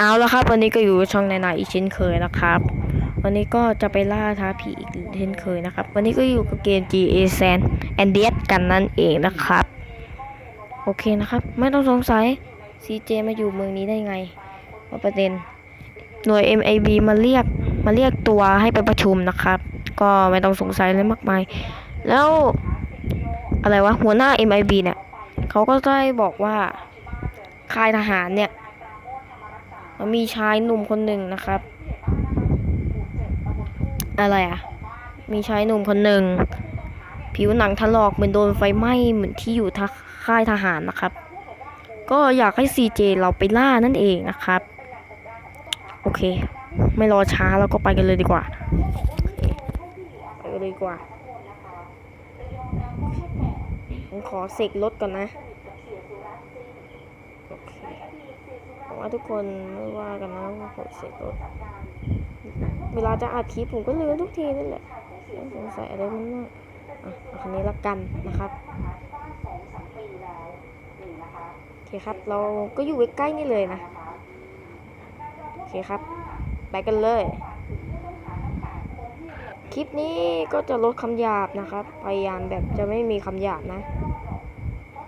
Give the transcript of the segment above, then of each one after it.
เอาแล้วครับ วันนี้ก็อยู่ช่องนายนาอีกเช่นเคยนะครับ วันนี้ก็จะไปล่าท้าผีอีกเช่นเคยนะครับ วันนี้ก็อยู่กับเกม GTA San Andreas กันนั่นเองนะครับ โอเคนะครับ ไม่ต้องสงสัย CJ มาอยู่เมืองนี้ได้ไงว่าประเด็น หน่วย MIB มาเรียกมาเรียกตัวให้ไปประชุมนะครับ ก็ไม่ต้องสงสัยเลยมากมาย แล้วอะไรวะหัวหน้า MIB เนี่ยเขาก็ได้บอกว่าค่ายทหารเนี่ย มีชายหนุ่มคนหนึ่งนะครับ อะไรอะ มีชายหนุ่มคนหนึ่ง ผิวหนังถลอกเหมือนโดนไฟไหม้เหมือนที่อยู่ทะค่ายทหารนะครับ ก็อยากให้ CJ เราไปล่านั่นเองนะครับ โอเค ไม่รอช้าเราก็ไปกันเลยดีกว่าไปกันเลยดีกว่าผมขอเสกรถก่อนนะ โอเคหวังว่าทุกคนไม่ว่ากันนะว่าผมเสกรถเวลาจะอัดคลิปผมก็ลืมทุกทีนั่นแหละไม่สงสัยอะไรมันมากอะอาคันนี้ละกันนะครับโอเคครับ เราก็อยู่ใกล้ๆนี่เลยนะโอเคครับ ไปกันเลย คลิปนี้ก็จะลดคำหยาบนะครับ พยายามแบบจะไม่มีคำหยาบนะ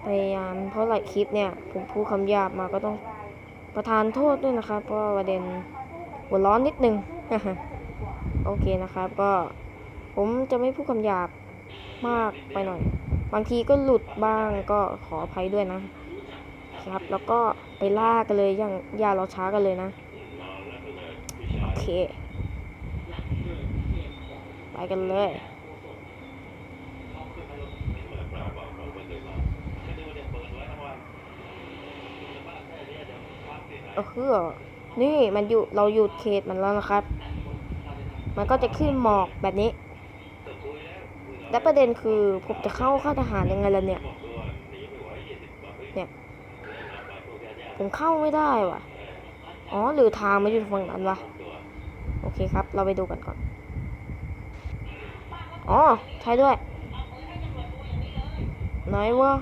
พยายามเพราะหลายคลิปเนี่ยผมพูดคำหยาบมาก็ต้องประทานโทษด้วยนะครับ เพราะประเด็นหัวร้อนนิดนึงโอเคนะครับ ก็ผมจะไม่พูดคำหยาบมากไปหน่อย บางทีก็หลุดบ้างก็ขออภัยด้วยนะครับ แล้วก็ไปล่ากันเลยอย่างอย่าเราช้ากันเลยนะโอเค ไปกันเลย เออคือนี่มันอยู่เราหยุดเขตมันแล้วนะครับ มันก็จะขึ้นหมอกแบบนี้ และประเด็นคือผมจะเข้าค่ายทหารยังไงล่ะเนี่ย เนี่ย ผมเข้าไม่ได้ว่ะ อ๋อหรือทางไมันอยู่ฝั่งนั้นวะ โอเคครับ เราไปดูกันก่อน อ๋อ ใช่ด้วยไหนวะ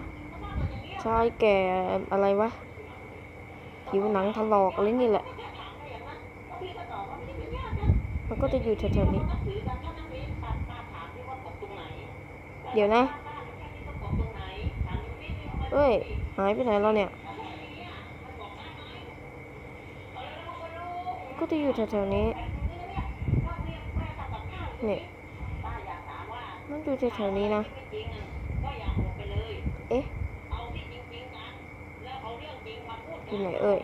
ชายแก่อะไรวะ ผิวหนังถลอกอะไรนี่แหละ มันก็จะอยู่แถวๆนี้ เดี๋ยวนะ เอ้ย หายไปไหนแล้วเนี่ย ก็จะอยู่แถวๆนี้ เนี่ยมันอยู่แถวๆนี้นะ เอ๊ะ อยู่ไหนเอ่ย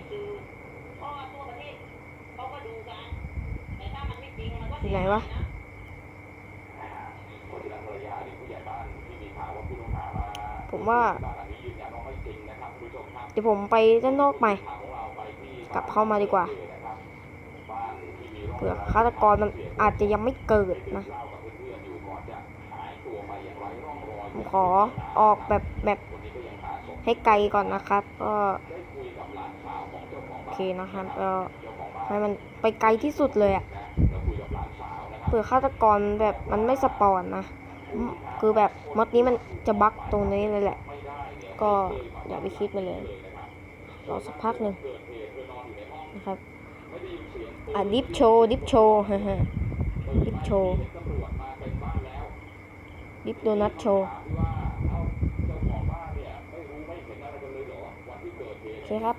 อยู่ไหนวะผมว่าเดี๋ยวผมไปด้านนอกใหม่กลับเข้ามาดีกว่าเผื่อฆาตกรมันอาจจะยังไม่เกิดนะผมขอออกแบบแบบให้ไกลก่อนนะครับ ก็ เคนะครับก็ให้มันไปไกลที่สุดเลยอะเผื่อฆาตกรแบบมันไม่สปอนนะ คือแบบมดนี้มันจะบั๊กตรงนี้เลยแหละ ก็อย่าไปคิดมันเลย รอสักพักหนึ่งนะครับอะดิฟโชว์ดิฟโชว์ฮ่าฮ่าดิฟโชว์ดิฟโดนัทโชว์โอเคครับ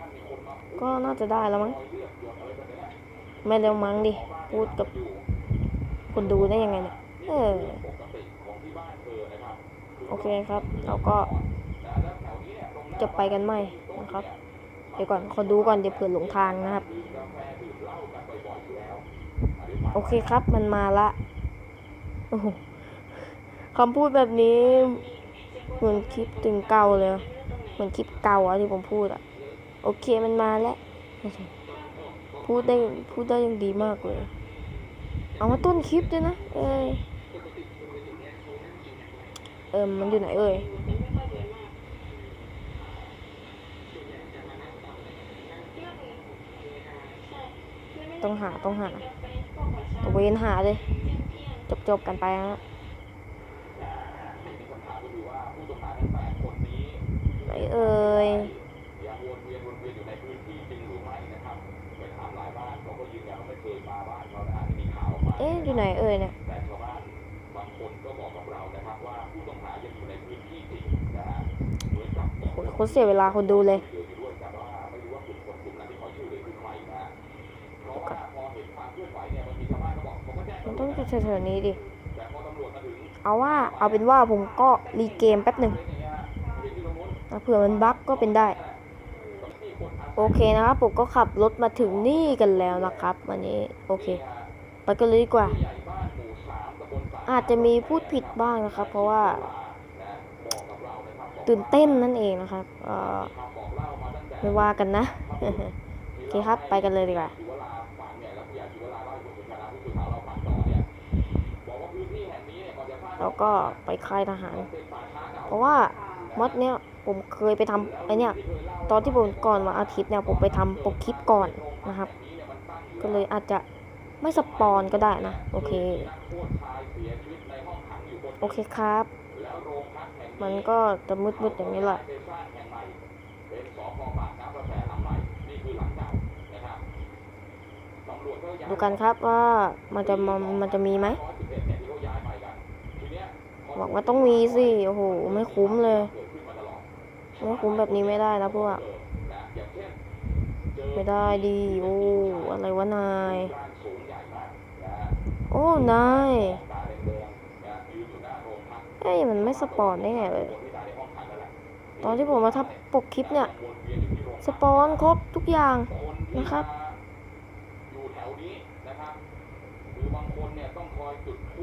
ก็น่าจะได้แล้วมั้ง ไม่เร็วมั้งดิ พูดกับคนดูได้ยังไงเนี่ย เออ โอเคครับ เราก็ จะไปกันไหมนะครับ เดี๋ยวก่อนขอดูก่อนเดี๋ยวเผื่อหลงทางนะครับ โอเคครับ มันมาละคำพูดแบบนี้ เหมือนคลิปตึงเก่าเลย เหมือนคลิปเก่าอะที่ผมพูดอะ โอเคมันมาแล้วพูดได้พูดได้ยังดีมากเลย เอามาต้นคลิปด้วยนะเอ้ยเออมันอยู่ไหนเอ่ยต้องหาต้องหาตะเวนหาเลยจบจบกันไปฮะไหนเอ่ย เอ๊ะอยู่ไหนเอ่ยเนี่ยโอ้โหคนเสียเวลาคนดูเลยมันต้องอยู่แถวๆนี้ดิ เอาว่าเอาเป็นว่าผมก็รีเกมแป๊บหนึ่งเผื่อมันบั๊กก็เป็นได้ โอเคนะครับผมก็ขับรถมาถึงนี่กันแล้วนะครับวันนี้โอเค ไปกันเลยดีกว่า อาจจะมีพูดผิดบ้างนะครับ เพราะว่า ตื่นเต้นนั่นเองนะครับไม่ว่ากันนะโอเคครับ ไปกันเลยดีกว่าแล้วก็ไปค่ายทหาร เพราะว่ามดเนี้ย ผมเคยไปทำไอเนี้ยตอนที่ผมก่อนวันอาทิตย์เนี่ยผมไปทำโปรคลิปก่อนนะครับ ก็เลยอาจจะไม่สปอนก็ได้นะ โอเค โอเคครับ มันก็จะมืดๆอย่างนี้แหละดูกันครับว่ามันจะมันมันจะมีไหมบอกว่าต้องมีสิ โอ้โห ไม่คุ้มเลย ไม่คุ้มแบบนี้ไม่ได้นะพวก ไม่ได้ดีโอ้ อะไรวะนาย โอ้ นายเอ้ยมันไม่สปอนได้ไงเลยตอนที่ผมมาทำปกคลิปเนี่ย สปอนครบทุกอย่างนะครับ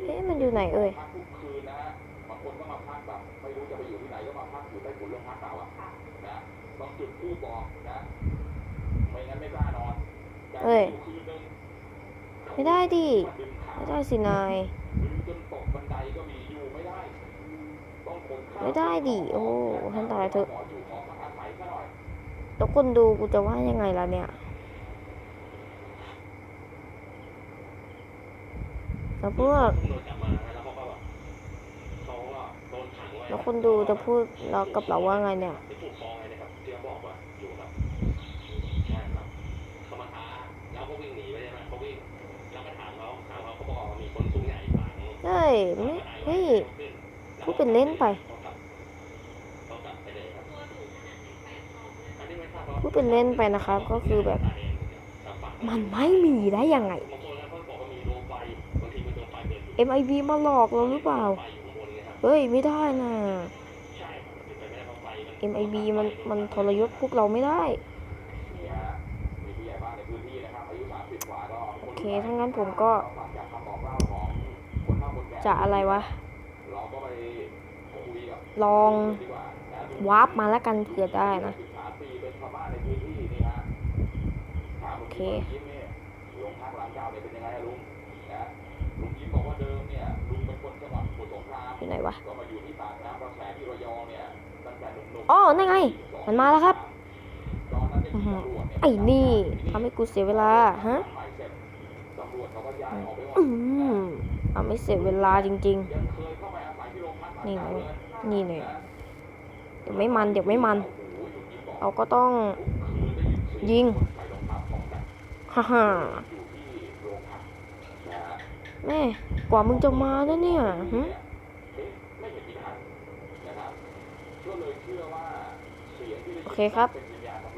เอ๊ะมันอยู่ไหนเอ่ยเอ้ ยไม่ได้ดิไม่ได้สินายไม่ได้ดิโอ้ท่านตายเถอะแล้วคนดูกูจะว่ายังไงล่ะเนี่ยแล้วพวกแล้วคนดูจะพูดเรากับเราว่าไงเนี่ย เฮ้ยไม่เฮ้ยพูดเป็นเล่นไปพูดเป็นเล่นไปนะครับ ก็คือแบบ มันไม่มีได้ยังไง MIB มาหลอกเราหรือเปล่า เฮ้ย ไม่ได้นะ MIB มันมันทรยศพวกเราไม่ได้โอเคถ้างั้นผมก็ จะอะไรวะ ลองวาร์ปมาแล้วกันเผื่อได้นะ โอเคอยู่ไหนวะอ๋อนั่นไง มันมาแล้วครับไอ้นี่ทำให้กูเสียเวลา ฮะ อืม ทำให้เสียเวลาจริง ๆ นี่นี่เนี่ยเดี๋ยวไม่มันเดี๋ยวไม่มัน เราก็ต้องยิงฮ่าฮ่าแม่กว่ามึงจะมาแล้วเนี่ยหึโอเคครับ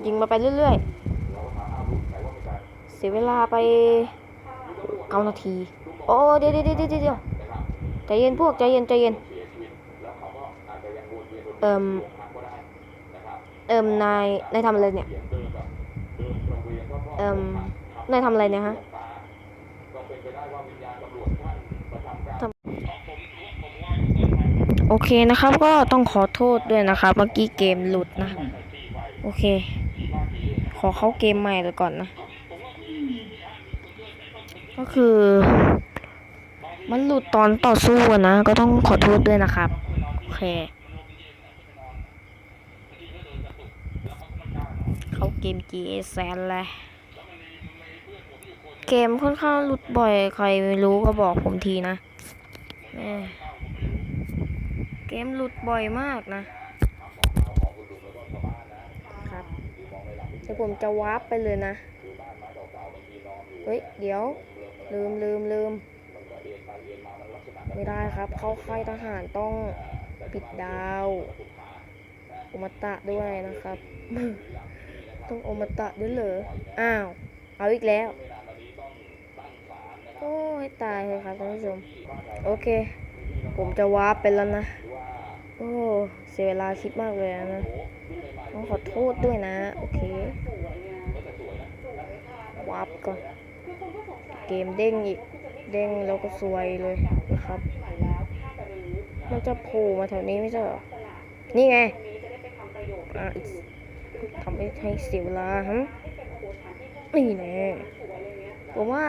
ยิงมาไปเรื่อยๆ เสียเวลาไปเก้านาที โอ้เดี๋ยวเดี๋ยวเดี๋ยวเดี๋ยวใจเย็นพวกใจเย็นใจเย็นเอิมเอิมนายนายทำอะไรเนี่ยเอิมนายทำอะไรเนี่ยฮะโอเคนะครับ ก็ต้องขอโทษด้วยนะครับ เมื่อกี้เกมหลุดนะ โอเค ขอเข้าเกมใหม่เลยก่อนนะ ก็คือ มันหลุดตอนต่อสู้นะ ก็ต้องขอโทษด้วยนะครับ โอเค เขาเกม GA แซนเลยเกมค่อนข้างหลุดบ่อย ใครไม่รู้ก็บอกผมทีนะ เกมหลุดบ่อยมากนะครับเดี๋ยวผมจะวาร์ปไปเลยนะ เฮ้ย เดี๋ยว ลืมลืมลืม ไม่ได้ครับ เข้าค่ายทหารต้องปิดดาวโอมตะด้วยนะครับ ต้องโอมตะด้วยเหรอ อ้าว เอาอีกแล้ว โอ้ยตายเลยครับท่านผู้ชม โอเค ผมจะวาร์ปไปแล้วนะ โอ้เสียเวลาคิดมากเลยนะต้องขอโทษด้วยนะ โอเควาร์ปก่อน เกมเด้งอีก เด้งแล้วก็สวยเลย มันจะโผล่มาแถวนี้ไม่ใช่เหรอ นี่ไงทำให้ให้เสียเวลาฮะนี่แน่ผมว่า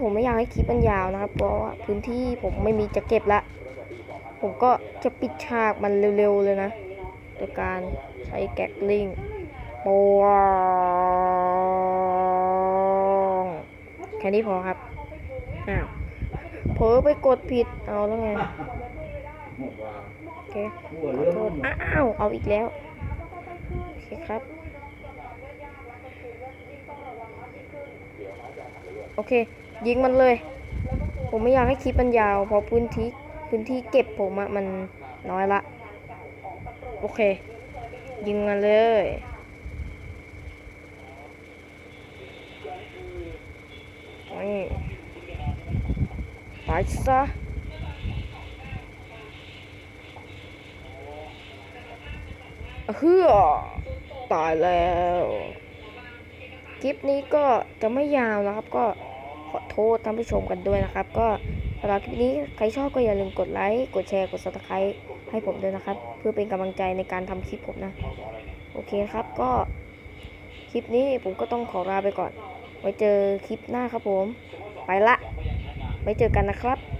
ผมไม่อยากให้คลิปมันยาวนะครับ เพราะว่าพื้นที่ผมไม่มีจะเก็บละ ผมก็จะปิดฉากมันเร็วๆเลยนะโดยการใช้แก๊กลิงปวงแค่นี้พอครับ อ้าว เผลอไปกดผิด เอาแล้วไง โอเค ขอโทษ อ้าว เอาอีกแล้ว โอเคครับ โอเค ยิงมันเลย ผมไม่อยากให้คลิปมันยาว เพราะพื้นที่ พื้นที่เก็บผมอะมันน้อยละ โอเค ยิงมันเลยนี่ ไปซะเฮือตายแล้ว คลิปนี้ก็จะไม่ยาวนะครับ ก็ขอโทษท่านผู้ชมกันด้วยนะครับ ก็สำหรับคลิปนี้ใครชอบก็อย่าลืมกดไลค์ กดแชร์ กด subscribe ให้ผมด้วยนะครับ เพื่อเป็นกำลังใจในการทำคลิปผมนะ โอเคครับก็คลิปนี้ผมก็ต้องขอลาไปก่อน ไว้เจอคลิปหน้าครับผม ไปละ ว้เจอกันนะครับ